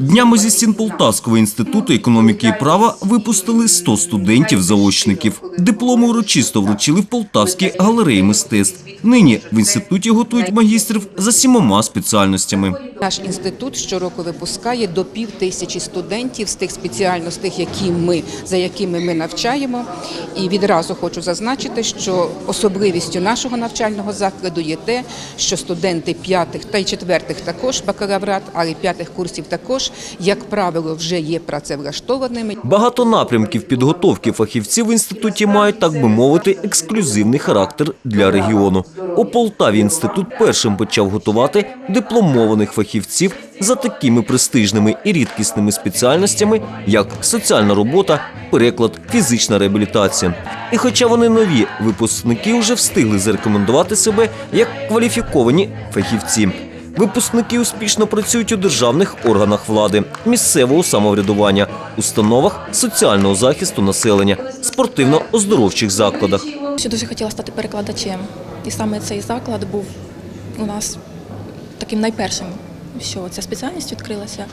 Днями зі стін Полтавського інституту економіки і права випустили 100 студентів-заочників. Дипломи урочисто вручили в Полтавській галереї мистецтв. Нині в інституті готують магістрів за сімома спеціальностями. Наш інститут щороку випускає до пів тисячі студентів з тих спеціальностей, які ми за якими ми навчаємо. І відразу хочу зазначити, що особливістю нашого навчального закладу є те, що студенти п'ятих та й четвертих також бакалаврат, але й п'ятих курсів також, як правило, вже є працевлаштованими. Багато напрямків підготовки фахівців в інституті мають, так би мовити, ексклюзивний характер для регіону. У Полтаві інститут першим почав готувати дипломованих фахівців за такими престижними і рідкісними спеціальностями, як соціальна робота, переклад, фізична реабілітація. І хоча вони нові, випускники вже встигли зарекомендувати себе як кваліфіковані фахівці. Випускники успішно працюють у державних органах влади, місцевого самоврядування, установах соціального захисту населення, спортивно-оздоровчих закладах. Я дуже хотіла стати перекладачем. І саме цей заклад був у нас таким найпершим, що ця спеціальність відкрилася.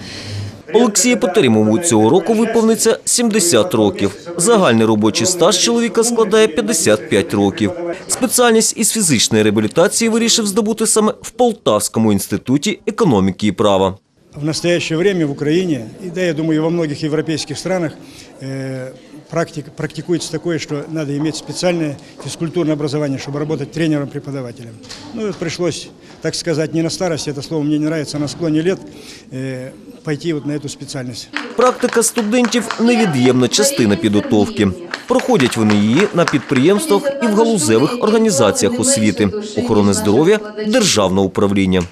Олексію Потерімову цього року виповниться 70 років. Загальний робочий стаж чоловіка складає 55 років. Спеціальність із фізичної реабілітації вирішив здобути саме в Полтавському інституті економіки і права. В настоящее время в Украине, и да, я думаю, и во многих европейских странах э, практик, практикуется такое, что надо иметь специальное физкультурное образование, чтобы работать тренером-преподавателем. Ну, вот пришлось, так сказать, не на старости, это слово мне не нравится, а на склоне лет э, пойти на эту специальность. Практика студентів – невід'ємна частина підготовки. Проходять вони її на підприємствах і в галузевих організаціях освіти, охорони здоров'я, державного управління.